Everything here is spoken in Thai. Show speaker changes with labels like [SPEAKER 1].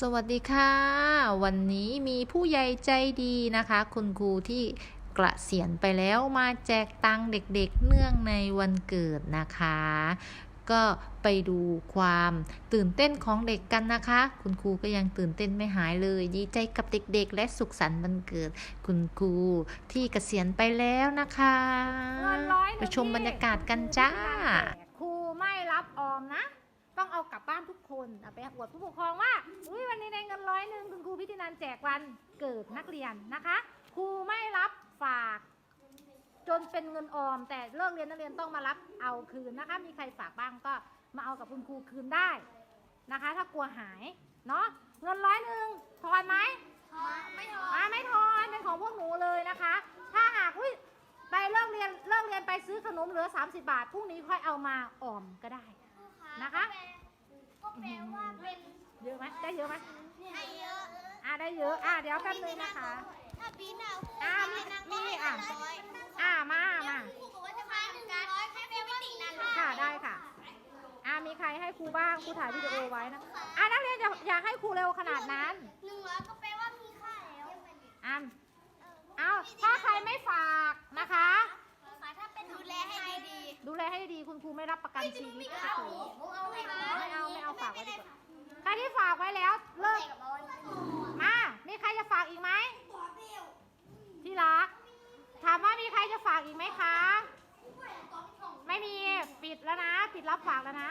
[SPEAKER 1] สวัสดีค่ะ วันนี้มีผู้ใหญ่ใจดีนะคะ คุณครูที่เกษียณไปแล้วมาแจกตังค์เด็กๆเนื่องในวันเกิดนะคะ ก็ไปดูความตื่นเต้นของเด็กกันนะคะ คุณครูก็ยังตื่นเต้นไม่หายเลย ดีใจกับเด็กๆ และสุขสันต์วันเกิด คุณครูที่เกษียณไปแล้วนะคะ
[SPEAKER 2] เงินร้อยห
[SPEAKER 1] ไป
[SPEAKER 2] นึ่ง
[SPEAKER 1] ชมบรรยากาศกันจ้า
[SPEAKER 2] ครูไม่รับออมนะ ต้องเอากลับบ้านทุกคนเอาไปอวดผู้ปกครองว่าอุ้ยวันนี้ได้เงินร้อยหนึ่งคุณครูพิธีนันแจกวันเกิดนักเรียนนะคะครูไม่รับฝาก จนเป็นเงินออม แต่เลิกเรียนนักเรียนต้องมารับเอาคืนนะคะ มีใครฝากบ้างก็มาเอากับคุณครูคืนได้นะคะ ถ้ากลัวหายเนาะเงินร้อยหนึ่งทอนไหม
[SPEAKER 3] ไม่ถอ
[SPEAKER 2] อ่าไม่ทอนเป็นของพวกหนูเลยนะคะ ถ้าหากอุ้ยไปเลิกเรียนเลิกเรียนไปซื้อขนมเหลือ 30 บาทพรุ่งนี้ค่อยเอามาออมก็ได้นะคะ
[SPEAKER 3] ก็แปลว่าเป็น
[SPEAKER 2] เยอะไหมได้เยอะไหม
[SPEAKER 3] ให้เยอะ
[SPEAKER 2] อ่าได้เยอะอ่าเดี๋ยวแป๊บนึงนะคะ
[SPEAKER 3] ถ้าปีหน้า
[SPEAKER 2] อ่ามี
[SPEAKER 3] นั่ง
[SPEAKER 2] มี
[SPEAKER 3] อะ
[SPEAKER 2] อะ
[SPEAKER 3] ร้อย
[SPEAKER 2] อ่ามามา
[SPEAKER 3] ครูบอกว่าจะมาหนึ่งร้อยแค่เป็นมิตินั้น
[SPEAKER 2] ค่ะได้ค่ะ อ่ามีใครให้ครูบ้างครูถ่ายวิดีโอไว้นะอ่านักเรียนอย่าอย่าให้ครูเร็วขนาดนั้น
[SPEAKER 3] หนึ่งร้อยก็แปลว่ามีค่าแล้ว
[SPEAKER 2] อ่าเอาถ้าใครไม่ฝากนะคะ
[SPEAKER 3] ถ้าเป็นดูแลให้ดี
[SPEAKER 2] ดูแลให้ดีคุณครูไม่รับประกันชีวิต
[SPEAKER 3] ไม่
[SPEAKER 2] ก็
[SPEAKER 3] เอา
[SPEAKER 2] คือ
[SPEAKER 3] เอาไง
[SPEAKER 2] ไม่เอาไม่เอา ครที่ฝากไว้แล้วเลิกมา มีใครจะฝากอีกไหมที่รัก ถามว่ามีใครจะฝากอีกไหมคะ ไม่มี ปิดแล้วนะ ปิดรับฝากแล้วนะ